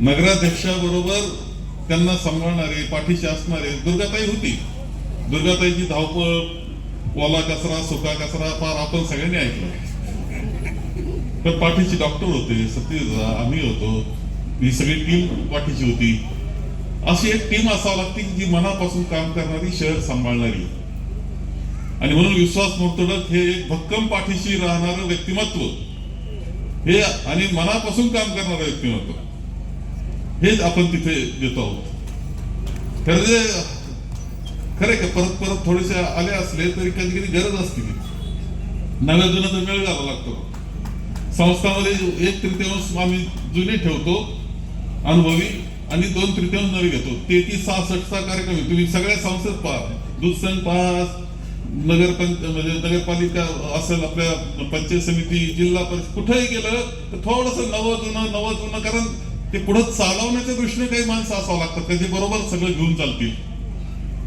नगराध्यक्षाबरोबर त्यांना सांभाळणारे पाठीशी असणारे दुर्गाताई होती. दुर्गाताईची धावपळ ओला कचरा सुका कचरा फार आपण सगळ्यांनी ऐकलं. तर पाठीची डॉक्टर होते सतीश आम्ही होतो. ही सगळी टीम पाठीची होती. अशी एक टीम असावी लागते जी मनापासून काम करणारी शहर सांभाळणारी. आणि म्हणून विश्वास मोर्तडक हे एक भक्कम पाठीशी राहणारं व्यक्तिमत्व. हे आणि मनापासून काम करणारं व्यक्तिमत्व. हेच आपण तिथे देतो आहोत. खरं जे खरे का परत परत थोडेसे आले असले तरी कधी कधी गरज असते नव्या जुन्याचा मेळ घालावा लागतो. संस्थामध्ये एक तृतीयांश आम्ही जुने ठेवतो अनुभवी आणि दोन तृतीयांश नवे घेतो. तेहतीस सहासष्टचा कार्यक्रम आहे. तुम्ही सगळ्या संस्थेत पहा. दूध पहा नगर पंच म्हणजे नगरपालिका असेल आपल्या पंचायत समिती जिल्हा परिषद कुठेही गेलं तर थोडस नवं जुनं नवं जुनं कारण ते पुढे चालवण्याच्या दृष्टीने काही माणसं असावं लागतात का बरोबर सगळं घेऊन चालतील.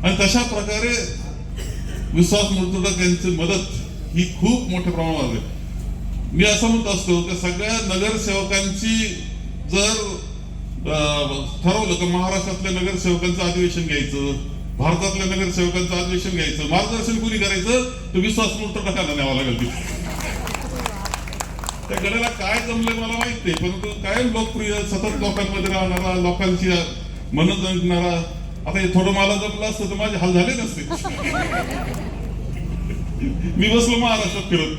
आणि तशा प्रकारे विश्वास मुर्तुडक यांची मदत ही खूप मोठ्या प्रमाणावर आहे. मी असं म्हणत असतो की सगळ्या नगरसेवकांची जर अं, ठरवलं की महाराष्ट्रातल्या नगरसेवकांचं अधिवेशन घ्यायचं भारतातल्या नगरसेवकांचं अधिवेशन घ्यायचं मार्गदर्शन कुणी करायचं तर विश्वास मुर्तडकाला न्यावं लागेल तिथे. त्या गड्याला काय जमलंय मला माहीत नाही परंतु काय लोकप्रिय सतत लोकांमध्ये राहणारा लोकांची मन जंकणारा आता हे थोडं मला जमलं असतं तर माझे हाल झाले नसते. मी बसलो महाराष्ट्रात फिरत.